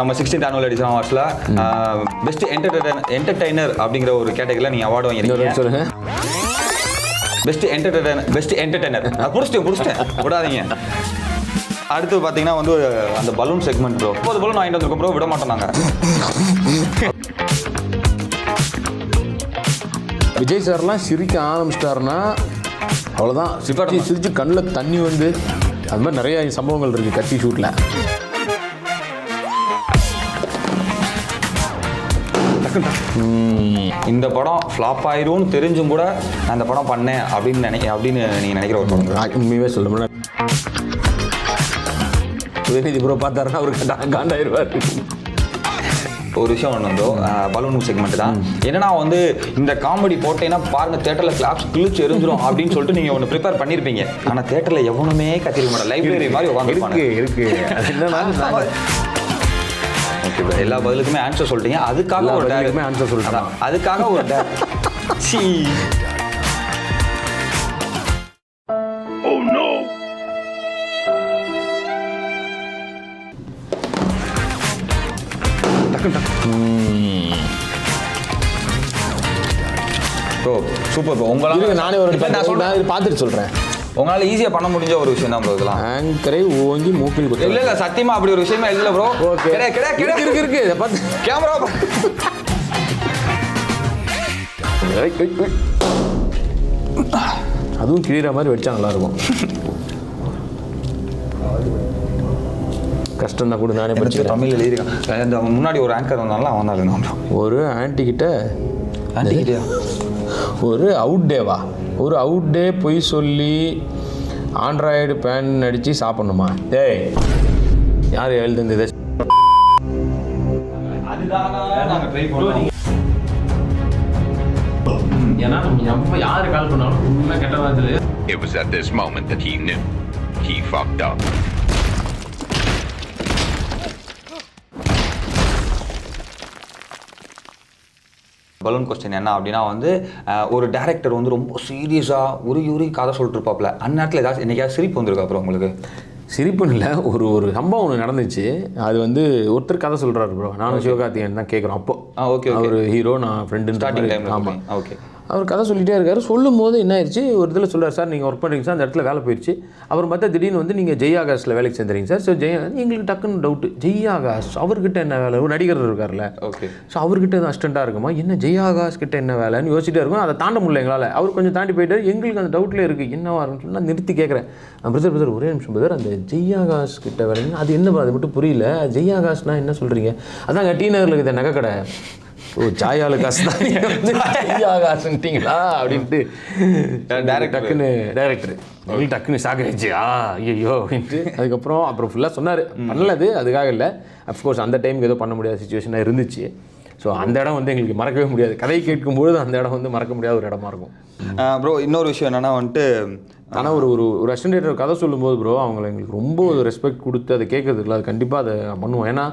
நம்ம sixteenth annual edition அவார்ட்ஸில் best entertainer entertainer அப்படிங்கிற ஒரு கேட்டகரியில் நீங்கள் அவார்டு வாங்கியிருக்கீங்க வாட்டி சொல்லுங்க. பெஸ்ட் என்டர்டைனர் பெஸ்ட் என்டர்டைனர் பிடிச்சிட்டேன் பிடிச்சிட்டேன். விடாதீங்க. அடுத்து பார்த்தீங்கன்னா வந்து அந்த பலூன் செக்மெண்ட் ப்ரோ முப்பது பலூன் வாங்கிட்டு வந்திருக்கோம் ப்ரோ விட மாட்டோம் நாங்கள் விஜய் சார்லாம் சிரிக்க ஆரம்பிச்சிட்டாருன்னா அவ்வளோதான் சிரிச்சு சிரிச்சு கண்ணில் தண்ணி வந்து அது மாதிரி நிறைய சம்பவங்கள் இருக்குது கத்தி ஷூட்டில் இந்த படம் ஃப்ளாப் ஆயிரும்னு தெரிஞ்சும் கூட நான் இந்த படம் பண்ணேன் அப்படின்னு நினை அப்படின்னு நீங்கள் நினைக்கிற ஒரு படம். உண்மையுமே சொல்ல முடியல உதயநிதி ப்ரோ பார்த்தாருன்னா அவருக்கு கா- காண்டாயிருவார். ஒரு விஷயம் ஒன்று வந்து பலூன் செக்மெண்ட் தான் என்னன்னா வந்து இந்த காமெடி போட்டேன்னா பாருங்க தேட்டரில் கிளாப்ஸ் கிழிச்சு எரிஞ்சிரும் அப்படின்னு சொல்லிட்டு நீங்கள் ஒன்று ப்ரிப்பேர் பண்ணியிருப்பீங்க ஆனால் தேட்டரில் எவனுமே கத்திருக்க மாட்டேன். லைப்ரரி மாதிரி உட்காந்துருப்பாங்க இருக்கு இருக்கு. ஓகே. எல்லா பதிலுக்குமே ஆன்சர் சொல்லிட்டீங்க அதுக்காக ஒரு. பதிலுக்குமே answer சொல்லிட்டேன். அதுக்காக ஒரு. சீ ப்ரோ சூப்பர் ப்ரோ இருங்க உங்களால் நானே ஒரு இப்ப நான் சொல்றேன் இது பார்த்துட்டு சொல்கிறேன் உங்களால் ஈஸியாக பண்ண முடிஞ்ச ஒரு விஷயம் தான் ப்ரோ இதெல்லாம். ஆங்கரை ஓங்கி மூக்கில் இல்ல குத்து இல்ல சத்தியமா அப்படி ஒரு விஷயமே இல்ல ப்ரோ ஓகே கிடையாது கிடையாது இருக்கு இருக்கு இதை பார்த்து. கேமரா. அதுவும் கிழிகிற மாதிரி வச்சா நல்லா இருக்கும் கஷ்டம் தான் கூட நானே படிச்சுக்கிறேன். தமிழ் எழுதியிருக்கான் இந்த முன்னாடி ஒரு ஆங்கர் வந்தாலும் அவன் தான் ஒரு ஆன்ட்டி கிட்ட ஒரு அவுட் டேவா ஒரு அவுட் டே பொய் சொல்லி ஆண்ட்ராய்டு பேன் அடித்து சாப்பிடணுமா டேய் யார் எழுதுந்து இதை ஏன்னா நம்ம யார் கால் பண்ணாலும் உண்மை கெட்ட It was at this moment that he knew. He fucked up. Balloon question என்ன அப்படின்னா வந்து ஒரு டேரக்டர் வந்து ரொம்ப சீரியஸாக ஒரு யூரி கதை சொல்லிட்டு இருப்பாப்ல அந்நேரத்தில் ஏதாச்சும் என்னைக்காவது சிரிப்பு வந்திருக்கா அப்புறம் உங்களுக்கு? சிரிப்புன்னு இல்லை ஒரு ஒரு சம்பவம் ஒன்று நடந்துச்சு. அது வந்து ஒருத்தர் கதை சொல்கிறாரு ப்ரோ நானும் சிவகார்த்திகேயன் தான் கேட்குறோம் அப்போ. ஓகே ஓகே அவர் ஹீரோ நான் ஃப்ரெண்டு ஸ்டார்டிங் டைம் ஆமாம் ஓகே அவர் கதை சொல்லிட்டே இருக்காரு. சொல்லும் போது என்ன ஆயிடுச்சு ஒரு இதில் சொல்றாரு சார் நீங்கள் ஒர்க் பண்ணுறீங்க சார் அந்த இடத்துல வேலை போயிடுச்சு அப்புறம் பார்த்தா திடீர்னு வந்து நீங்கள் ஜெய் ஆகாஷில் வேலைக்கு சேர்ந்துறீங்க சார். ஸோ ஜெய் எங்களுக்கு டக்குன்னு டவுட்டு ஜெய் ஆகாஷ் அவர்கிட்ட என்ன வேலை? ஒரு நடிகர் இருக்கார்ல ஓகே. ஸோ அவர்கிட்ட எதுவும் அசிஸ்டண்ட்டாக இருக்குமா? என்ன ஜெய் ஆகாஷ் கிட்ட என்ன வேலைன்னு யோசிச்சுட்டே இருக்கும். அதை தாண்ட முடியல எங்களால். அவர் கொஞ்சம் தாண்டி போயிட்டார். எங்களுக்கு அந்த டவுட்லேயே இருக்குது என்னவா இருக்குன்னு சொல்லி நான் நிறுத்தி கேட்குறேன் பிரதர் பிரதர் ஒரே நிமிஷம் பிரதர். அந்த ஜெய் ஆகாஷ் கிட்ட வேலைங்க அது என்ன அது மட்டும் புரியல. ஜெய் ஆகாஷ்னா என்ன சொல்கிறீங்க அதாங்க டி நகரில் இருக்குது நகை கடை. ஓ ஜாயாலு காசு தான் ஜெய் ஆகாஷ்ன்ட்டீங்களா அப்படின்ட்டு. Director. டக்குன்னு டேரக்டர் எங்களுக்கு டக்குன்னு ஆயிடுச்சு ஆ ஐயோ அப்படின்ட்டு. அதுக்கப்புறம் அப்புறம் ஃபுல்லாக சொன்னார். பண்ணலது அதுக்காக இல்லை. அஃப்கோர்ஸ் அந்த டைமுக்கு ஏதோ பண்ண முடியாத சுச்சுவேஷனாக இருந்துச்சு. ஸோ அந்த இடம் வந்து எங்களுக்கு மறக்கவே முடியாது. கதை கேட்கும்பொழுது அந்த இடம் வந்து மறக்க முடியாத ஒரு இடமா இருக்கும். ப்ரோ இன்னொரு விஷயம் என்னன்னா வந்துட்டு ஆனால் ஒரு ஒரு ஒரு கதை சொல்லும்போது ப்ரோ அவங்கள எங்களுக்கு ரொம்ப ஒரு ரெஸ்பெக்ட் கொடுத்து அதை கேட்கறது இல்லை. அது கண்டிப்பாக அதை பண்ணுவோம். ஏன்னா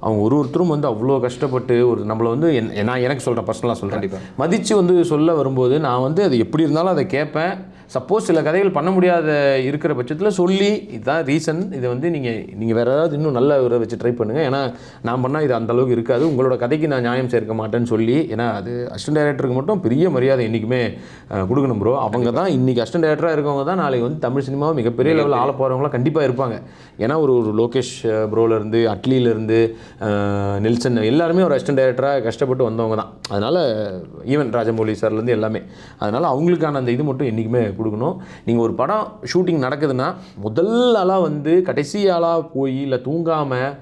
அவங்க ஒரு ஒருத்தரும் வந்து அவ்வளோ கஷ்டப்பட்டு ஒரு நம்மளை வந்து நான் எனக்கு சொல்கிறேன் பர்சனலாக சொல்கிறேன் மதித்து வந்து சொல்ல வரும்போது நான் வந்து அது எப்படி இருந்தாலும் அதை கேட்பேன். சப்போஸ் சில கதைகள் பண்ண முடியாத இருக்கிற பட்சத்தில் சொல்லி இதுதான் ரீசன் இதை வந்து நீங்கள் நீங்கள் வேறு ஏதாவது இன்னும் நல்ல ஒரு வச்சு ட்ரை பண்ணுங்கள் ஏன்னா நான் பண்ணால் இது அந்த அளவுக்கு இருக்காது. உங்களோட கதைக்கு நான் நியாயம் சேர்க்க மாட்டேன்னு சொல்லி ஏன்னா அது அசிஸ்டன்ட் டைரக்டருக்கு மட்டும் பெரிய மரியாதை என்றைக்குமே கொடுக்கணும் ப்ரோ அவங்க தான் இன்றைக்கி அசிஸ்டன்ட் டைரக்டராக இருக்கவங்க தான் நாளைக்கு வந்து தமிழ் சினிமாவை மிகப்பெரிய லெவலில் ஆள போகிறவங்களாம் கண்டிப்பாக இருப்பாங்க. ஏன்னா ஒரு ஒரு லோகேஷ் ப்ரோலேருந்து அட்லியிலேருந்து நெல்சன் எல்லாருமே ஒரு அசிஸ்டன்ட் டைரக்டராக கஷ்டப்பட்டு வந்தவங்க தான். அதனால் ஈவன் ராஜமௌலி சார்லேருந்து எல்லாமே. அதனால் அவங்களுக்கான அந்த இது மட்டும் என்றைக்குமே கொடுக்கணும். நீங்கள் ஒரு படம் ஷூட்டிங் நடக்குதுன்னா முதல் ஆளாக வந்து கடைசி ஆளாக போய் இல்லை தூங்காமல்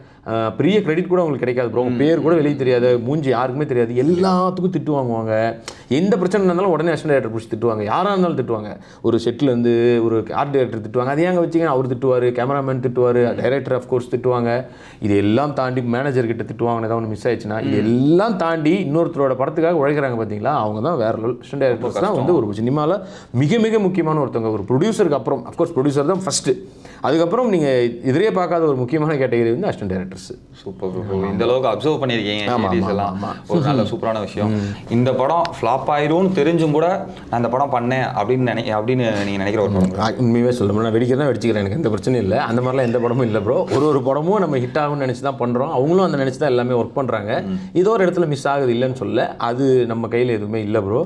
பெரிய கிரெடிட் கூட உங்களுக்கு கிடைக்காது ப்ரோ பேர் கூட வெளியே தெரியாது மூஞ்சி யாருக்குமே தெரியாது. எல்லாத்துக்கும் திட்டு வாங்குவாங்க. எந்த பிரச்சனை இருந்தாலும் உடனே அசிஸ்டன்ட் டைரக்டர் பிடிச்சி திட்டுவாங்க. யாராக இருந்தாலும் திட்டுவாங்க. ஒரு செட்டிலேருந்து ஒரு ஆர்ட் டைரக்டர் திட்டுவாங்க. அது ஏங்க வச்சிங்கன்னா அவர் திட்டுவார் கேமராமேன் திட்டுவார் டைரக்டர் கோர்ஸ் திட்டுவாங்க. இது எல்லாம் தாண்டி மேனேஜர் கிட்ட திட்டுவாங்க ஏதாவது ஒன்று மிஸ் ஆயிடுச்சுன்னா இது எல்லாம் தாண்டி இன்னொருத்தரோட படத்துக்காக உழைக்கிறாங்க பார்த்தீங்களா அவங்க தான் வேற லெவல் அசிஸ்டன்ட் டைரக்டர்ஸ் தான் வந்து ஒரு சினிமாவில் மிக மிக முக்கியமான ஒருத்தவங்க. ஒரு ப்ரொடியூசருக்கு அப்புறம். அஃப்கோர்ஸ் ப்ரொடியூசர் தான் ஃபஸ்ட்டு அதுக்கப்புறம் நீங்கள் எதிரே பார்க்காத ஒரு முக்கியமான கேட்டகரி வந்து assistant director characters super bro இந்த அளவுக்கு அப்சர்வ் பண்ணியிருக்கீங்க எல்லாம். ஒரு நல்ல சூப்பரான விஷயம். இந்த படம் ஃப்ளாப் ஆயிரும்னு தெரிஞ்சும் கூட நான் இந்த படம் பண்ணேன் அப்படின்னு நினை அப்படின்னு நீங்க நினைக்கிற ஒரு படம். உண்மையாகவே சொல்ல நான் வெடிக்கிறேன் வெடிச்சிக்கிறேன். எனக்கு எந்த பிரச்சனையும் இல்லை. அந்த மாதிரிலாம் எந்த படமும் இல்லை ப்ரோ ஒரு ஒரு படமும் நம்ம ஹிட் ஆகும்னு நினச்சி தான் பண்ணுறோம் அவங்களும் அந்த நினச்சி தான் எல்லாமே ஒர்க் பண்ணுறாங்க ஏதோ ஒரு இடத்துல மிஸ் ஆகுது இல்லைன்னு சொல்ல அது நம்ம கையில் எதுவுமே இல்லை ப்ரோ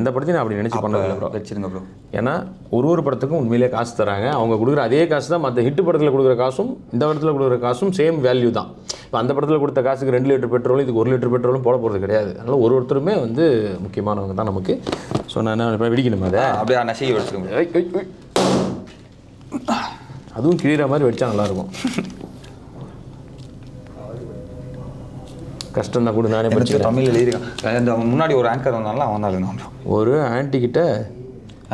எந்த படத்தையும் நான் அப்படி நினச்சி பண்ணதில்லை ப்ரோ வச்சிருங்க ப்ரோ ஏன்னா ஒரு ஒரு படத்துக்கும் உண்மையிலேயே காசு தராங்க. அவங்க கொடுக்குற அதே காசு தான் மற்ற ஹிட் படத்தில் கொடுக்குற காசும் இந்த படத்தில் கொடுக்குற காசும் சேம் வேல்யூ தான். இப்போ அந்த படத்தில் கொடுத்த காசுக்கு ரெண்டு லிட்டர் பெட்ரோலும் இதுக்கு ஒரு லிட்டர் பெட்ரோலும் போட போகிறது கிடையாது. அதனால் ஒரு ஒருத்தருமே வந்து முக்கியமானவங்க தான் நமக்கு. ஸோ நான் என்ன வெடிக்கணுமா அதை? அப்படியே ஐ, ஐ. அதுவும் கிழிகிற மாதிரி வெடிச்சா நல்லாயிருக்கும். கஷ்டம் தான் கூட நானே எனக்கு படிச்சுக்கிறேன். தமிழ்ல எழுதிருக்கான் இந்த முன்னாடி ஒரு ஆங்கர் வந்தாலும் அவன் தான். ஒரு ஆன்ட்டி கிட்ட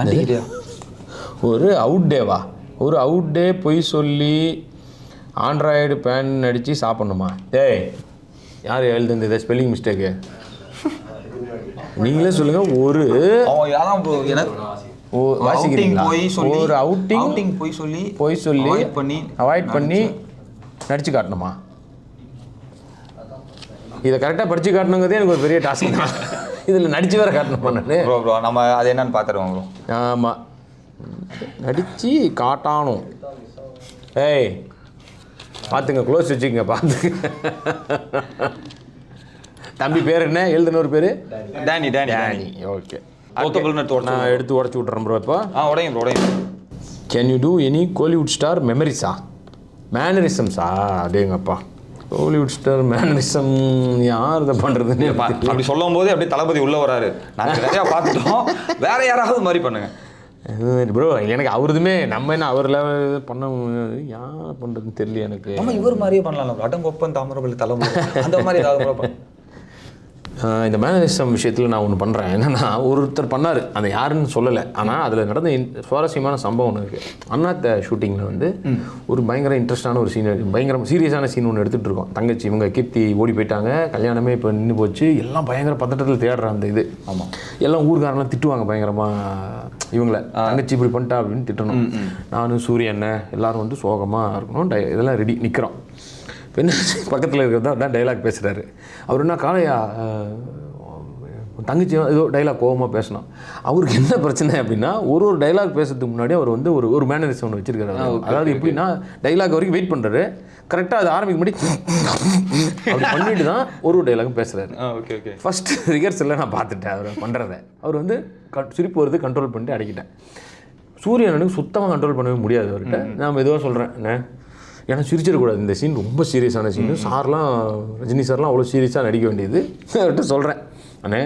ஆண்டிக்கிட்டயா ஒரு அவுட் டேவா ஒரு அவுட் டே பொய் சொல்லி ஆண்ட்ராய்டு பேன் அடித்து சாப்பிட்ணுமா? டேய் யார் எழுதுந்து இதை? ஸ்பெல்லிங் மிஸ்டேக்கு நீங்களே சொல்லுங்கள் ஒரு வாசிக்கிறீங்களா? ஒரு அவுட்டிங் outing போய் சொல்லி போய் சொல்லி பண்ணி அவாய்ட் பண்ணி நடிச்சு. காட்டணுமா? இதை கரெக்டாக படித்து காட்டணுங்கிறதே எனக்கு ஒரு பெரிய டாஸ்க் தான். இதில் நடிச்சு வேற காட்டணுமா நான் ப்ரோ ப்ரோ நம்ம அது என்னன்னு பார்த்துருவோம் ப்ரோ ஆமாம் நடித்து காட்டானும் ஏய் பார்த்துங்க க்ளோஸ் வச்சுக்கங்க பார்த்துங்க தம்பி பேர் என்ன? எழுதுன ஒரு பேர்? டேனி டேனி டேனி ஓகே நான் எடுத்து உடச்சி விட்றேன் ப்ரோ இப்போ. ஆ உடையும் உடையும் can you do any Kollywood star மெமரிஸா மேனரிசம்ஸா அப்படியேங்கப்பா கோலிவுட் ஸ்டார் மேனரிசம் யார் இதை பண்ணுறதுன்னு அப்படி சொல்லும் போதே அப்படியே தளபதி உள்ள வராரு. நாங்க நிறைய பார்த்துட்டோம். வேற யாராவது மாதிரி பண்ணுங்க. ப்ரோ எனக்கு அவருதுமே நம்ம என்ன அவர் லெவல் பண்ண யார் பண்ணுறதுன்னு தெரியல எனக்கு. நம்ம இவர் மாதிரியே பண்ணலாம். அடங்கொப்பன் தாமிரபள்ளி தலைமுறை. அந்த மாதிரி ஏதாவது இந்த மேனரிசம் விஷயத்தில் நான் ஒன்று பண்ணுறேன் என்னென்னா ஒருத்தர் பண்ணார். அந்த யாருன்னு சொல்லலை. ஆனால் அதில் நடந்த சுவாரஸ்யமான சம்பவம் ஒன்று இருக்குது அண்ணாத்த ஷூட்டிங்கில் வந்து ஒரு பயங்கர இன்ட்ரெஸ்டான ஒரு சீன் பயங்கர சீரியஸான சீன் ஒன்று எடுத்துகிட்டு இருக்கோம். தங்கச்சி இவங்க கீர்த்தி ஓடி போயிட்டாங்க. கல்யாணமே இப்போ நின்று போச்சு. எல்லாம் பயங்கர பதட்டத்தில் தேடுற அந்த இது. ஆமாம் எல்லாம் ஊர்காரெல்லாம் திட்டுவாங்க பயங்கரமாக இவங்கள தங்கச்சி இப்படி பண்ணிட்டா அப்படின்னு திட்டணும். நானும் சூரிய அண்ணன் எல்லாரும் வந்து சோகமாக இருக்கணும். டை- இதெல்லாம் ரெடி நிற்கிறோம் பெண் பக்கத்தில் இருக்கிறது தான் டைலாக் பேசுகிறாரு அவர் என்ன அஹ், தங்கச்சி ஏதோ டைலாக் கோவமாக பேசணும். அவருக்கு என்ன பிரச்சனை அப்படின்னா ஒரு ஒரு டைலாக் பேசுறதுக்கு முன்னாடி அவர் வந்து ஒரு ஒரு மேனரிசம் ஒன்று வச்சிருக்காரு. அதாவது எப்படின்னா டைலாக் வரைக்கும் வெயிட் பண்ணுறாரு கரெக்டாக அது ஆரம்பிக்க முன்னாடி அப்படி பண்ணிட்டு தான் ஒரு ஒரு டைலாகும் பேசுகிறாரு ஓகே ஓகே ஃபர்ஸ்ட் ரிகர்சலில் நான் பார்த்துட்டேன் அவர் பண்ணுறத அவர் வந்து சிரிப்பு வருது கண்ட்ரோல் பண்ணிட்டு அடக்கிட்டேன். சூரியனுக்கு சுத்தமாக கண்ட்ரோல் பண்ணவே முடியாது அவர்கிட்ட. நான் மெதுவாக சொல்கிறேன் என்ன? ஏன்னா சிரிச்சிடக்கூடாது இந்த சீன் ரொம்ப சீரியஸான சீன் சார்லாம் ரஜினி சார்லாம் அவ்வளோ சீரியஸாக நடிக்க வேண்டியது. அவர்கிட்ட சொல்கிறேன் அண்ணே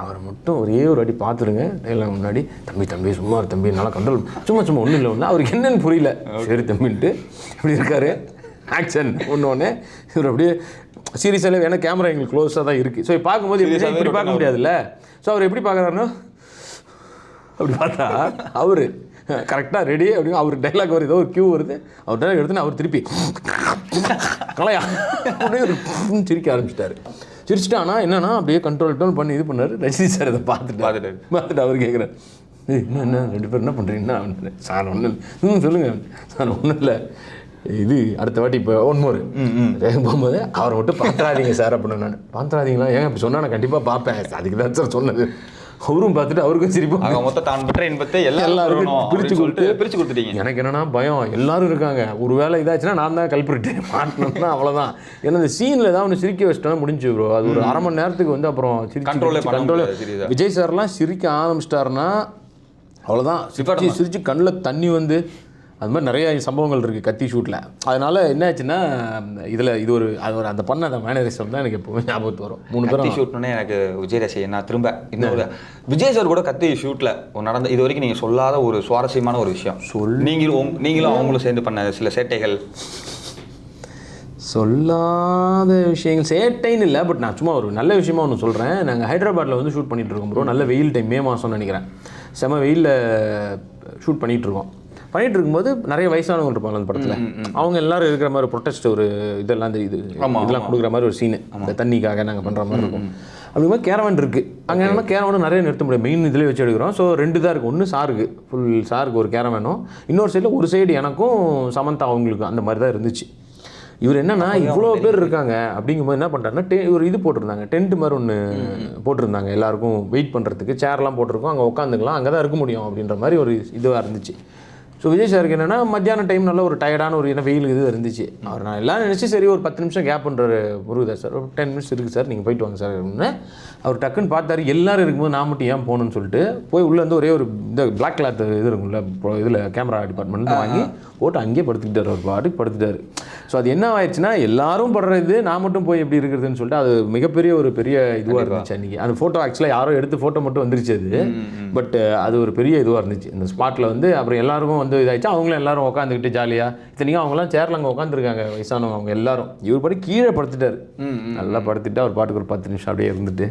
அவரை மட்டும் ஒரே ஒரு வாட்டி பார்த்துருங்க டைலாக் முன்னாடி தம்பி தம்பி சும்மா தம்பி நல்லா கண்ட்ரோல் சும்மா சும்மா ஒன்றும் இல்லை ஒன்று அவருக்கு என்னன்னு புரியல. சரி தம்பின்ட்டு இப்படி இருக்காரு. ஆக்ஷன் ஒன்று ஒன்று இவர் அப்படியே சீரியஸாக ஏன்னா கேமரா எங்களுக்கு க்ளோஸாக தான் இருக்குது ஸோ பார்க்கும்போது இப்படி பார்க்க முடியாதுல்ல? ஸோ அவர் எப்படி பார்க்குறாருன்னா அப்படி பார்த்தா அவர் கரெக்டாக ரெடி அப்படின்னு அவர் டைலாக் வருது ஏதோ ஒரு கியூ வருது. அவர் டைலாக் எடுத்துன்னு அவர் திருப்பி கலையா புன்னு சிரிக்க ஆரம்பிச்சிட்டாரு. சிரிச்சிட்டு ஆனால் என்னன்னா அப்படியே கண்ட்ரோல் டோன் பண்ணி இது பண்ணாரு. ரஜினி சார் அதை பார்த்துட்டு பார்த்துட்டாரு. பார்த்துட்டு அவர் கேட்குறாரு என்ன என்ன ரெண்டு பேரும் என்ன பண்ணுறீங்கன்னா சார் ஒன்றும் இல்லை. ம் சொல்லுங்கள் சார் ஒன்றும் இல்லை. இது அடுத்த வாட்டி இப்போ ஒன் மோர் வேகம் போகும்போது அவரை மட்டும் பார்த்துறாதீங்க சார் அப்படின்னு நான் பார்த்துறாதீங்களா ஏங்க அப்படி சொன்னா நான் கண்டிப்பாக பார்ப்பேன். அதுக்கு தான் சார் சொன்னது. அவரும் பார்த்துட்டு அவருக்கும் சிரிப்பும் அங்க மொத்தம் தான் பெற்ற இன்பத்தை எல்லாரும் பிரிச்சு கொடுத்து பிரிச்சு கொடுத்துட்டீங்க. எனக்கு என்னன்னா பயம். எல்லாரும் இருக்காங்க. ஒரு வேலை இதாச்சுன்னா நான் தான் கல்பிரிட்டு மாட்டணும்னா அவ்வளோதான் ஏன்னா இந்த சீனில் ஏதாவது ஒன்று சிரிக்க வச்சிட்டா முடிஞ்சு ப்ரோ அது ஒரு அரை மணி நேரத்துக்கு வந்து அப்புறம் கண்ட்ரோல் serious-ஆ. விஜய் சார்லாம் சிரிக்க ஆரம்பிச்சிட்டாருன்னா அவ்வளோதான் சிரிச்சு சிரிச்சு கண்ணில் தண்ணி வந்து அது மாதிரி நிறைய சம்பவங்கள் இருக்குது கத்தி ஷூட்டில் அதனால என்ன ஆச்சுன்னா இதில் இது ஒரு அது ஒரு அந்த பண்ண அந்த மேனரிசம் தான் எனக்கு எப்போவுமே ஞாபகத்து வரும். மூணு பேரும் ஷூட்னே எனக்கு விஜய் ரசிகன் நான் திரும்ப இன்னொரு விஜய் சார் கூட கத்தி ஷூட்ல நடந்த இது வரைக்கும் நீங்க சொல்லாத ஒரு சுவாரஸ்யமான ஒரு விஷயம். சொல் நீங்களும் நீங்களும் அவங்களும் சேர்ந்து பண்ண சில சேட்டைகள். சொல்லாத விஷயங்கள். சேட்டைன்னு இல்லை பட் நான் சும்மா ஒரு நல்ல விஷயமா ஒன்று சொல்கிறேன் நாங்கள் ஹைதராபாத்தில் வந்து ஷூட் பண்ணிட்டு இருக்கோம் ப்ரோ நல்ல வெயில் டைம் மே மாதம்னு நினைக்கிறேன். செம வெயிலில் ஷூட் பண்ணிட்டு இருக்கோம். பண்ணிட்டு இருக்கும்போது நிறைய வயசானவங்க இருப்பாங்க அந்த படத்தில். அவங்க எல்லாரும் இருக்கிற மாதிரி ப்ரொட்டஸ்ட் ஒரு இதெல்லாம் இந்த இது இதெல்லாம் கொடுக்குற மாதிரி ஒரு சீனு இந்த தண்ணிக்காக நாங்கள் பண்ணுற மாதிரி இருக்கும். அப்படிங்கும்போது கேரவன் இருக்குது அங்கே என்னன்னா கேரவனும் நிறைய நிறுத்த முடியும் மெயின் இதில் வச்சு எடுக்கிறோம். ஸோ ரெண்டு தான் இருக்குது ஒன்று சாருக்கு. ஃபுல் சாருக்கு ஒரு கேரவனும். இன்னொரு சைடில் ஒரு சைடு எனக்கும் சமந்தா அவங்களுக்கும் அந்த மாதிரி தான் இருந்துச்சு. இவர் என்னன்னா இவ்வளோ பேர் இருக்காங்க அப்படிங்கும்போது என்ன பண்ணுறாருன்னா டெ ஒரு இது போட்டிருந்தாங்க. டென்ட் மாதிரி ஒன்று போட்டிருந்தாங்க. எல்லாருக்கும் வெயிட் பண்ணுறதுக்கு சேர்லாம் போட்டிருக்கோம். அங்கே உட்காந்துக்கலாம். அங்கே தான் இருக்க முடியும் அப்படின்ற மாதிரி ஒரு இதுவாக இருந்துச்சு. ஸோ விஜய் சாருக்கு என்னன்னா மத்தியான டைம் நல்ல ஒரு டயர்டான ஒரு என்ன வெயில் இது இருந்துச்சு. அவர் நான் எல்லாம் நினச்சி சரி ஒரு பத்து நிமிஷம் கேப் பண்ணுறாரு முருகதா சார்? ஒரு டென் மினிட்ஸ் இருக்குது சார் நீங்கள் போயிட்டு வாங்க சார் அப்படின்னு. அவர் டக்குன்னு பார்த்தாரு எல்லாரும் இருக்கும்போது நான் மட்டும் ஏன் போகணும்னு சொல்லிட்டு போய் உள்ளே வந்து ஒரே ஒரு இந்த பிளாக் கிளாத் இது இருக்கும்ல இதில் கேமரா டிபார்ட்மெண்ட் வாங்கி போட்டு அங்கேயே படுத்துக்கிட்டார். அவர் பாட்டுக்கு படுத்துட்டாரு. ஸோ அது என்ன ஆயிடுச்சுன்னா எல்லாரும் படுற இது நான் மட்டும் போய் எப்படி இருக்கிறதுன்னு சொல்லிட்டு அது மிகப்பெரிய ஒரு பெரிய இதுவாக இருந்துச்சு அன்றைக்கி அந்த ஃபோட்டோ ஆக்சுவலாக யாரோ எடுத்து ஃபோட்டோ மட்டும் வந்துருச்சு அது. பட் அது ஒரு பெரிய இதுவாக இருந்துச்சு. இந்த ஸ்பாட்டில் வந்து அப்புறம் எல்லாருக்கும் வந்து இதாகிடுச்சு அவங்களும் எல்லாரும் உட்காந்துக்கிட்டு ஜாலியாக இத்தனைக்கும் அவங்களாம் சேர்ல அங்கே உட்காந்துருக்காங்க வயசானவங்க. அவங்க எல்லாரும். இவர் பாட்டு கீழே படுத்துட்டாரு. நல்லா படுத்துட்டு அவர் பாட்டுக்கு ஒரு பத்து நிமிஷம் அப்படியே இருந்துட்டு.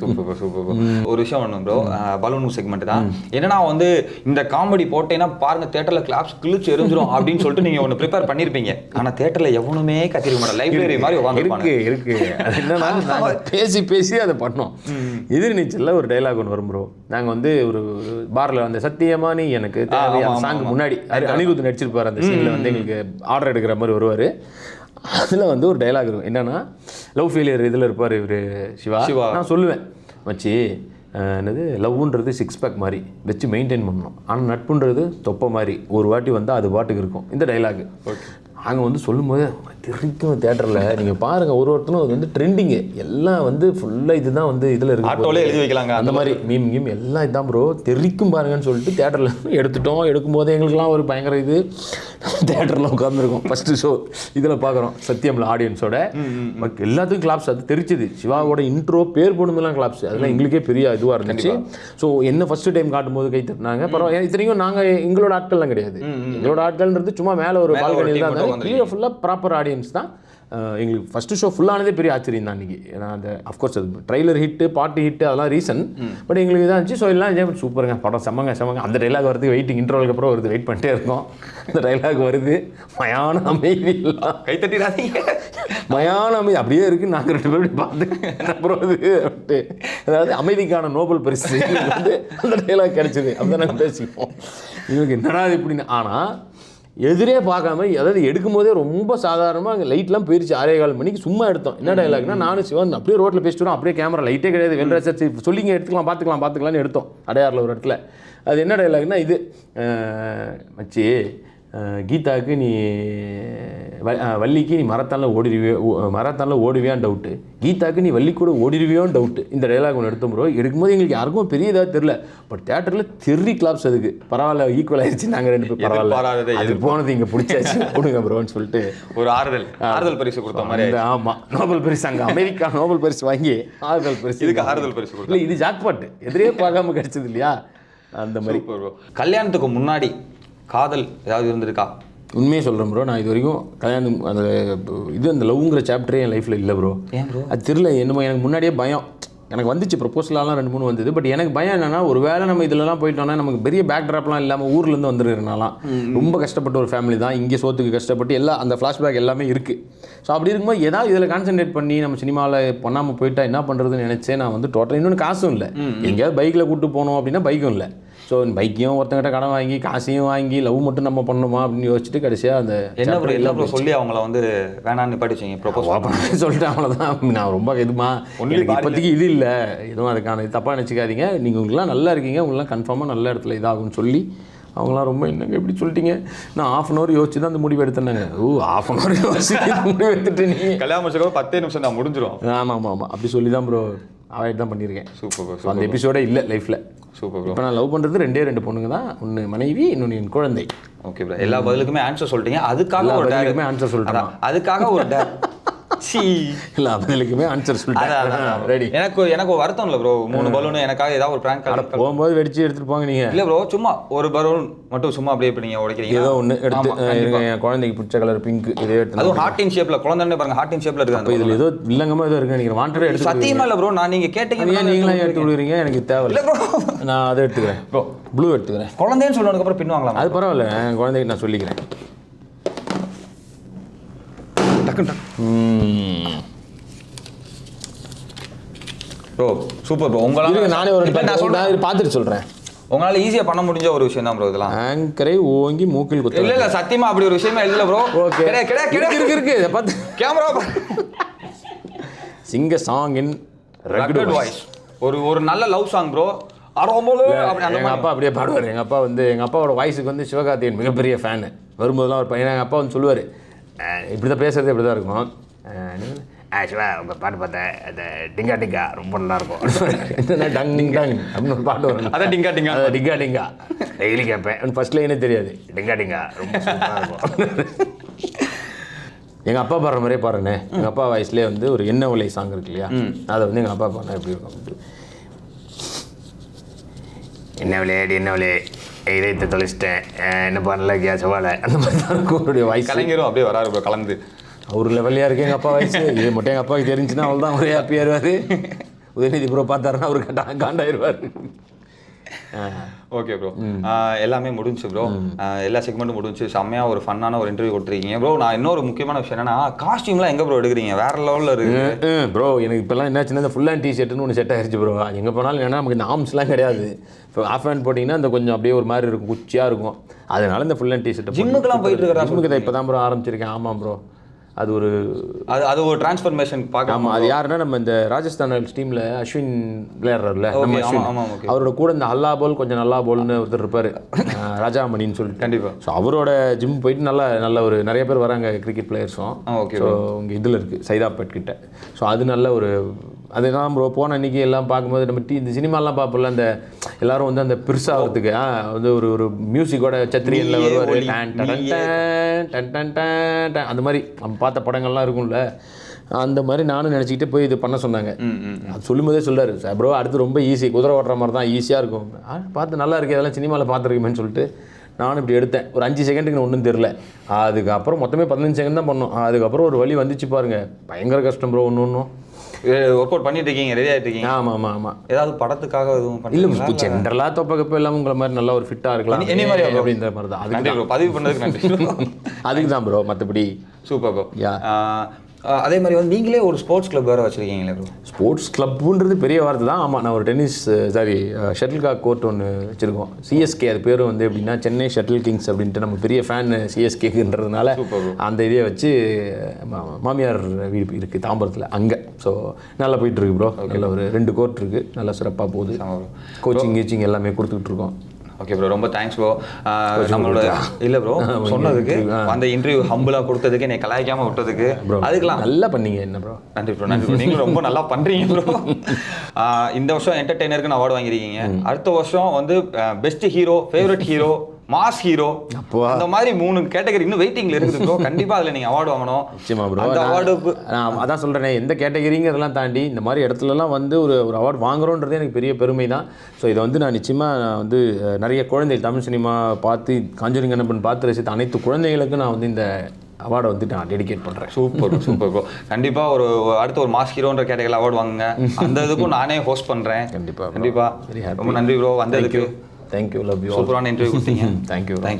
சூப்பர் சூப்பர் ஒரு விஷயம் ஒன்று ப்ரோ பலூன் செக்மெண்ட் தான். என்னன்னா வந்து இந்த காமெடி போட்டேன்னா பாருங்க தேட்டர்ல கிளாப்ஸ் கிழிச்சு எரிஞ்சிரும் அப்படின்னு சொல்லிட்டு நீங்க ஒன்று ப்ரிப்பேர் பண்ணிருப்பீங்க. ஆனா தேட்டர்ல எவனுமே கத்திருக்க மாட்டேன். லைப்ரரி மாதிரி உட்காந்துருப்பாங்க இருக்கு என்னன்னா பேசி பேசி அதை பண்ணோம். எதிர் நீச்சல்ல ஒரு டைலாக் ஒன்று வரும் ப்ரோ நாங்க வந்து ஒரு பார்ல அந்த சத்தியமா நீ எனக்கு சாங் ஆமா. முன்னாடி அனி- அனிருத் நடிச்சிருப்பாரு அந்த சீன்ல வந்து எங்களுக்கு ஆர்டர் எடுக்கிற மாதிரி வருவாரு. அதுல வந்து ஒரு டைலாக் இருக்கும். என்னன்னா லவ் ஃபெயிலியர் இதுல இருப்பாரு இவரு சிவா. சிவா. நான் சொல்லுவேன் மச்சி என்னது லவ்ன்றது சிக்ஸ் பேக் மாதிரி வச்சு மெயின்டைன் பண்ணணும். ஆனால் நட்புன்றது தொப்பை மாதிரி ஒரு வாட்டி வந்தால் அது பாட்டுக்கு இருக்கும். இந்த டைலாக் நாங்கள் வந்து சொல்லும்போது தெரிக்கும் தேட்டரில். நீங்கள் பாருங்கள் ஒரு ஒருத்தரும் அது வந்து ட்ரெண்டிங்கு எல்லாம் வந்து ஃபுல்லாக இதுதான் வந்து இதில் இருக்கு. ஆட்டோல எழுதி வைக்கலாங்க அந்த மாதிரி மீம் கீம் எல்லாம் இதான் ப்ரோ தெரிக்கும் பாருங்கன்னு சொல்லிட்டு தேட்டரில் எடுத்துட்டோம். எடுக்கும்போது எங்களுக்குலாம் ஒரு பயங்கர இது. தேட்டரில் உட்காந்துருக்கோம் ஃபஸ்ட்டு ஷோ இதில் பார்க்குறோம் சத்தியம்ல ஆடியன்ஸோட எல்லாத்துக்கும் கிளாப்ஸ் அது தெரிச்சுது. சிவாவோட இன்ட்ரோ பேர் போடும்போதெல்லாம் கிளாப்ஸ் அதெல்லாம் எங்களுக்கே பெரிய இதுவாக இருந்துச்சு. ஸோ என்ன ஃபஸ்ட்டு டைம் காட்டும்போது கை தட்டினாங்க. பரவாயில்ல. இத்தனைக்கும் நாங்கள் எங்களோட ஆட்கள்லாம் கிடையாது. எங்களோட ஆட்கள்ன்றது சும்மா மேலே ஒரு மேல ஒரு பால்கனி team தான். கீழே ஃபுல்லாக ப்ராப்பர் ஆடியன்ஸ் தான். எங்களுக்கு ஃபஸ்ட்டு ஷோ ஃபுல்லானதே பெரிய ஆச்சரியம் தான் அன்றைக்கி ஏன்னா அந்த அஃப்கோர்ஸ் அது ட்ரைலர் ஹிட்டு பாட்டு ஹிட்டு அதெல்லாம் ரீசன் பட் எங்களுக்கு இதாக இருந்துச்சு. ஸோ எல்லாம் சூப்பருங்க படம் செம்மங்க செம்மங்க. அந்த டைலாக் வருது வெயிட்டிங் இன்டர்வலுக்கு அப்புறம் வருது வெயிட் பண்ணிட்டே இருக்கோம். அந்த டைலாக் வருது. மயான அமைதி எல்லாம் கை தட்டிடாதீங்க. மயான அமைதி. அப்படியே இருக்கு. நாங்கள் ரெண்டு பேரும் பார்த்து அப்புறம் அது. அதாவது அமைதிக்கான நோபல் பரிசு வந்து அந்த டைலாக் கிடைச்சது. அப்படி நாங்கள் பேசிப்போம். இவங்களுக்கு என்னடா இப்படின்னு. ஆனால் எதிரே பார்க்காம அதாவது எடுக்கும்போதே ரொம்ப சாதாரணமாக அங்கே லைட்லாம் போயிருச்சு. ஆறே கால் மணிக்கு சும்மா எடுத்தோம். என்ன டைலாக்னா நானும் சிவன் அப்படியே ரோட்டில் பேசிட்டு வரோம். அப்படியே கேமரா லைட்டே கிடையாது. வெல்ராஜ் சரி சொல்லிங்க எடுத்துக்கலாம் பார்த்துக்கலாம் பார்த்துக்கலாம்னு எடுத்தோம். அடையாறில் ஒரு இடத்துல. அது என்ன டைலாக்னா இது மச்சி கீதாவுக்கு நீ வள்ளிக்கு நீ மரத்தானில் ஓடிடுவியோ மரத்தானில் ஓடுவியான்னு டவுட்டு கீதாவுக்கு நீ வள்ளி கூட ஓடிடுவியோன்னு டவுட்டு இந்த டைலாக் ஒன்று எடுத்தோம் ப்ரோ எடுக்கும்போது எங்களுக்கு யாருக்கும் பெரிய இதாக தெரில பட் தேட்டரில் தெரி கிளாப்ஸ் அதுக்கு. பரவாயில்ல ஈக்குவல் ஆயிடுச்சு. நாங்கள் ரெண்டு பேரும் பரவாயில்ல. அது போனது இங்கே பிடிச்சாச்சு. கொடுங்க ப்ரோன்னு சொல்லிட்டு. ஒரு ஆறுதல். ஆறுதல் பரிசு கொடுத்த மாதிரி அந்த ஆமா. நோபல் பரிசு அங்கே அமெரிக்கா நோபல் பரிசு வாங்கி ஆறுதல் பரிசு இதுக்கு ஆறுதல் பரிசு. இல்லை இது ஜாக்பாட் எதிரே பார்க்காம கிடைச்சது இல்லையா? அந்த மாதிரி. கல்யாணத்துக்கு முன்னாடி காதல் ஏதாவது இருந்திருக்கா? உண்மையை சொல்கிறேன் ப்ரோ நான் இது வரைக்கும் கல்யாணம் அந்த இது அந்த லவ்ங்கிற சாப்டரே என் லைஃப்பில் இல்லை ப்ரோ ஏன் bro? அது தெரியல என்னமோ எனக்கு முன்னாடியே பயம். எனக்கு வந்துச்சு ப்ரொப்போசலாலாம் ரெண்டு மூணு வந்தது. பட் எனக்கு பயம் என்னன்னா ஒரு வேளை நம்ம இதுலலாம் போயிட்டோம்னா நமக்கு பெரிய பேக் ட்ராப்லாம் இல்லாமல் ஊர்லேருந்து வந்துருக்கனாலாம் ரொம்ப கஷ்டப்பட்ட ஒரு ஃபேமிலி தான். இங்கே சோத்துக்கு கஷ்டப்பட்டு எல்லாம் அந்த ஃப்ளாஷ்பேக் எல்லாமே இருக்குது ஸோ அப்படி இருக்கும்போது ஏதாவது இதில் கான்சென்ட்ரேட் பண்ணி நம்ம சினிமாவில் பண்ணாமல் போயிட்டா என்ன பண்ணுறதுன்னு நினச்சேன். நான் வந்து டோட்டல் இன்னொன்று காசும் இல்லை. எங்கேயாவது பைக்கில் கூப்பிட்டு போனோம் அப்படின்னா பைக்கும் இல்லை. ஸோ பைக்கையும் ஒருத்தங்கிட்ட கடன் வாங்கி காசையும் வாங்கி லவ் மட்டும் நம்ம பண்ணணுமா அப்படின்னு யோசிச்சுட்டு கடைசியாக அந்த என்ன ப்ரோ என்ன ப்ரோ சொல்லி அவங்கள வந்து வேணான்னு நிப்பாட்டி வச்சீங்க? ப்ரொபோஸ் அப்படின்னு சொல்லிட்டு அவ்வளோதான் நான் ரொம்ப இதுமா? body இப்போதைக்கு இது இல்லை. எதுவும் அதுக்கான தப்பாக நினச்சிக்காதீங்க. நீங்கள் உங்களுக்குலாம் நல்லா இருக்கீங்க. உங்களெலாம் கன்ஃபார்மாக நல்ல இடத்துல இதாகும்னு சொல்லி அவங்களாம் ரொம்ப என்னங்க இப்படி சொல்லிட்டீங்க? நான் ஆஃப் அன் ஹவர் யோசிச்சு தான் அந்த முடிவு எடுத்தேனாங்க ஓ ஆஃப் அன் ஹவர் யோசிச்சு முடிவு எடுத்துட்டு நீ கல்யாணம் பத்தே நிமிஷம் தான் முடிஞ்சிரும். ஆமாம் ஆமாம் ஆமாம் அப்படி சொல்லி தான் ப்ரோ அவாய்ட் தான் பண்ணியிருக்கேன். சூப்பர் அந்த எபிசோடே இல்லை லைஃப்பில் சூப்பர் ப்ரோ இப்போ நான் லவ் பண்ணுறது ரெண்டே ரெண்டு பொண்ணுங்க தான். ஒன்று மனைவி இன்னொன்று என் குழந்தை. ஓகே எல்லா பதிலுக்குமே ஆன்சர் சொல்லிட்டீங்க. அதுக்காக ஒரு answer சொல்லிட்டேனா? அதுக்காக ஒரு இல்லை பதிலுக்குமே ஆன்சர் சொல்லிட்டேன். ரெடி எனக்கு எனக்கு வருத்தம் இல்லை ப்ரோ மூணு பலூன் எனக்காக ஏதாவது ஒரு பிராங்க் போகும்போது வெடிச்சு எடுத்துட்டு போங்க நீங்கள் இல்ல ப்ரோ சும்மா ஒரு பலூன் மட்டும் சும்மா அப்படியே இப்ப நீங்க உடைக்கிறீங்க ஏதோ ஒன்று எடுத்து என் குழந்தைக்கு பிடிச்ச கலர் பிங்க் இதே எடுத்து அதுவும் ஹார்ட் இன் ஷேப்ல குழந்தை பாருங்க ஹார்ட் இன் ஷேப்ல இப்போ இருக்கு இதில் ஏதோ இல்லங்கமா ஏதோ இருக்கு நீங்கள் வாண்டடே எடுத்து சத்தியமா இல்ல ப்ரோ நான் நீங்க அது ஏன் கேட்டீங்க நீங்களாம் எடுத்து விடுவீங்க எனக்கு இல்ல ப்ரோ நான் அதை எடுத்துக்கிறேன். ப்ரோ ப்ளூ எடுத்துக்கிறேன். குழந்தைன்னு சொன்னதுக்கு அப்புறம் பின் வாங்கலாம் அது பரவாயில்ல குழந்தைக்கு நான் சொல்லிக்கிறேன். Bro super bro. உங்களால நானே ஒரு நான் சொல்றேன். பார்த்துட்டு சொல்கிறேன் உங்களால ஈஸியா பண்ண முடிஞ்ச ஒரு விஷயம் தான் ப்ரோ இதெல்லாம். ஆங்கரை ஓங்கி மூக்கில் குத்த இல்ல இல்ல சத்தியமா அப்படி ஒரு விஷயமே இல்ல ப்ரோ. ஓகே. கிடையாது இருக்கு கிடையாது. இருக்கு இருக்கு. இதை பார்த்து. கேமரா சிங்க சாங் இன் ரகட் வாய்ஸ் ஒரு ஒரு நல்ல லவ் சாங் ப்ரோ. எங்கள் அப்பா அப்படியே பாடுவார். எங்கள் அப்பா வந்து எங்கள் அப்பாவோட வாய்ஸுக்கு வந்து சிவகார்த்திகேயன் மிகப்பெரிய ஃபேனு வரும்போதெல்லாம் ஒரு பையன் எங்கள் அப்பா வந்து சொல்லுவார் இப்படி தான் பேசுறது இப்படி தான் இருக்கும். அஹ் நீ வந்து, "ஆ, சிவா உங்கள் பாட்டு பார்த்தேன் அந்த டிங்கா டிங்கா ரொம்ப நல்லா இருக்கும். என்னன்னா டங் டிங் டங் அப்படின்னு ஒரு பாட்டு வரும். அதான் டிங்கா டிங்கா. அதான் டிங்கா டிங்கா. டெய்லி கேட்பேன். ஃபர்ஸ்ட் லைனே தெரியாது. டிங்கா டிங்கா ரொம்ப இருக்கும். எங்கள் அப்பா பாடுற மாதிரியே பாடுறேனே. எங்கள் அப்பா வாய்ஸ்லேயே வந்து ஒரு என்ன உலை சாங் இருக்கு இல்லையா? அதை வந்து எங்கள் அப்பா பாடினா எப்படி இருக்கும். என்ன விளையாடி என்ன விளையாடி இதயத்தை தொலைச்சிட்டேன் என்ன பண்ணல கியா சவாலை. அந்த மாதிரி தான் இருக்கும் அவருடைய வாய்ஸ் கலைஞரும் அப்படியே வராரு ப்ரோ கலந்து. அவர் லெவல்லையாக இருக்கு எங்கள் அப்பா வயசு. இது மட்டும் எங்கள் அப்பாவுக்கு தெரிஞ்சுன்னா அவள் தான் ஒரே ஹாப்பியாக இருவார் உதயநிதி ப்ரோ பார்த்தாருன்னா அவர் கண்டா காண்டாயிருவார். ஓகே ப்ரோ எல்லாமே முடிஞ்சு ப்ரோ எல்லா செக்மெண்ட்டும் முடிஞ்சு செம்மையா ஒரு ஃபன்னான ஒரு இன்டர்வியூ கொடுத்துருக்கீங்க ப்ரோ நான் இன்னொரு முக்கியமான விஷயம் என்னன்னா காஸ்டியூம்லாம் எங்க ப்ரோ எடுக்கிறீங்க? வேற லெவல்ல இருக்கு. ப்ரோ எனக்கு இப்போல்லாம் என்னாச்சுன்னா இந்த ஃபுல் ஹேண்ட் டிஷர்ட்னு ஒன்று செட் ஆயிருச்சு ப்ரோ எங்கே போனாலும் என்னன்னா நமக்கு இந்த ஆர்ம்ஸ்லாம் கிடையாது. இப்போ ஆஃப் ஹேண்ட் போட்டிங்கன்னா இந்த கொஞ்சம் அப்படியே ஒரு மாதிரி இருக்கும் குச்சியாக இருக்கும். அதனால இந்த ஃபுல் ஹேண்ட் டிஷர்ட் ஜிம்முக்கெல்லாம் போயிட்டு இருக்கிறதா ஜிம்முக்கு தான் இப்போ தான் ப்ரோ ஆரம்பிச்சிருக்கேன். ஆமாம் ப்ரோ அது ஒரு அது அது ஒரு டிரான்ஸ்ஃபர்மேஷன் பார்க்க ஆமாம் அது யாருன்னா நம்ம இந்த ராஜஸ்தான் டீமில் அஸ்வின் விளையாடுறாருல நம்ம அஸ்வின். அவரோட கூட இந்த அல்லா போல் கொஞ்சம் நல்லா போல்னு ஒருத்தர் இருப்பார். ராஜாமணின்னு சொல்லிட்டு. கண்டிப்பா. ஸோ அவரோட ஜிம் போயிட்டு நல்லா நல்ல ஒரு நிறைய பேர் வராங்க கிரிக்கெட் பிளேயர்ஸும் okay, ஸோ இங்கே இதில் இருக்குது சைதாப்பேட் கிட்ட. ஸோ அது நல்ல ஒரு அதுதான் ப்ரோ போன அன்னைக்கு எல்லாம் பார்க்கும்போது நம்ம டி இந்த சினிமாலாம் பார்ப்போம்ல அந்த எல்லாரும் வந்து அந்த பெருசாகிறதுக்கு ஆ வந்து ஒரு ஒரு மியூசிக்கோட சத்திரியனில் வருவார். டன் டன் டன் டன் டன் டன் அந்த மாதிரி நம்ம பார்த்த படங்கள்லாம் இருக்கும்ல. அந்த மாதிரி நானும் நினச்சிக்கிட்டு போய் இது பண்ண சொன்னாங்க. அது சொல்லும்போதே சொல்றாரு சார் ப்ரோ அடுத்து ரொம்ப ஈஸி குதிரை ஓட்டுற மாதிரி தான் ஈஸியாக இருக்கும். பார்த்து நல்லா இருக்கு இதெல்லாம் சினிமாவில் பார்த்துருக்கேன்னு சொல்லிட்டு நானும் இப்படி எடுத்தேன். ஒரு அஞ்சு செகண்டுக்கு ஒன்றும் தெரில. அதுக்கப்புறம் மொத்தமே பதினஞ்சு செகண்ட் தான் பண்ணோம். அதுக்கப்புறம் ஒரு வழி வந்துச்சு பாருங்க. பயங்கர கஷ்டம் ப்ரோ ஒன்று ஒன்றும் ஒர்க் அவுட் பண்ணிட்டு இருக்கீங்க ரெடி ஆயிட்டு இருக்கீங்க ஆமாம் ஆமாம் ஆமாம் ஏதாவது படத்துக்காக எதுவும் இல்லை ஜென்ரலாக தொப்ப கப்ப எல்லாம் உங்களை மாதிரி நல்லா ஒரு ஃபிட்டாக இருக்கலாம். மாதிரியா bro? அப்படின்ற மாதிரி தான். அதுக்கு பதிவு பண்ணதுக்கு நன்றி அதுக்கு தான் ப்ரோ மற்றபடி சூப்பர் ப்ரோ Yeah. அதே மாதிரி வந்து நீங்களே ஒரு ஸ்போர்ட்ஸ் கிளப் வேற வச்சிருக்கீங்களே ப்ரோ ஸ்போர்ட்ஸ் கிளப்புன்றது பெரிய வார்த்தை தான். ஆமாம் நான் ஒரு tennis sorry shuttle cock court ஒன்று வச்சுருக்கோம். சிஎஸ்கே அது பேர் வந்து எப்படின்னா சென்னை ஷட்டில் கிங்ஸ் அப்படின்ட்டு நம்ம பெரிய ஃபேன் சிஎஸ்கேக்குன்றதுனால அந்த இதையே வச்சு மா- மாமியார் வீடு இருக்குது தாம்பரத்தில் அங்கே. ஸோ நல்லா போயிட்டு இருக்கு ப்ரோ நல்ல ஒரு ரெண்டு கோர்ட் இருக்குது நல்லா சிறப்பாக போகுது. கோச்சிங் கீச்சிங் எல்லாமே கொடுத்துக்கிட்டு இருக்கோம். ஓகே ப்ரோ ரொம்ப தேங்க்ஸ் ப்ரோ நம்மளோட இல்ல ப்ரோ சொன்னதுக்கு அந்த இன்டர்வியூ ஹம்பிளா கொடுத்ததுக்கு என்னை கலாய்க்காம விட்டதுக்கு அதுக்கெல்லாம் நல்லா பண்ணீங்க என்ன ப்ரோ நன்றி ப்ரோ நன்றி ப்ரோ நீங்களும் ரொம்ப நல்லா பண்றீங்க ப்ரோ இந்த வருஷம் என்டர்டெய்னருக்கு அவார்டு வாங்கியிருக்கீங்க. அடுத்த வருஷம் வந்து best hero favourite hero mass hero அப்பா. அந்த மாதிரி மூணு கேட்டகரி இன்னும் வெயிட்டிங்ல இருக்குது கண்டிப்பா அதுல நீங்க அவார்டு வாங்கணும். நிச்சயமா ப்ரோ அந்த அவார்டுக்கு நான் அதான் சொல்கிறேனே எந்த கேட்டகரிங்கிறதெல்லாம் தாண்டி இந்த மாதிரி இடத்துலலாம் வந்து ஒரு ஒரு அவார்டு வாங்குறோன்றதே எனக்கு பெரிய பெருமை தான். ஸோ இதை வந்து நான் நிச்சயமாக நான் வந்து நிறைய குழந்தைகள் தமிழ் சினிமா பார்த்து காஞ்சூரிங் கண்ணப்பன் பார்த்து ரசித்த அனைத்து குழந்தைகளுக்கும் நான் வந்து இந்த அவார்டை வந்து நான் டெடிகேட் பண்ணுறேன் சூப்பர் சூப்பர் ப்ரோ கண்டிப்பா ஒரு அடுத்த ஒரு மாஸ் ஹீரோன்ற கேட்டகரியில் அவார்டு வாங்குங்க. அந்த இதுக்கும் நானே ஹோஸ்ட் பண்றேன். கண்டிப்பா bro. கண்டிப்பா. Very happy. ரொம்ப நன்றி ப்ரோ வந்ததுக்கு. தேங்க்யூ லவ் யூ சூப்பரான இன்டர்வியூ கொடுத்தீங்க தேங்க்யூ தேங்க்யூ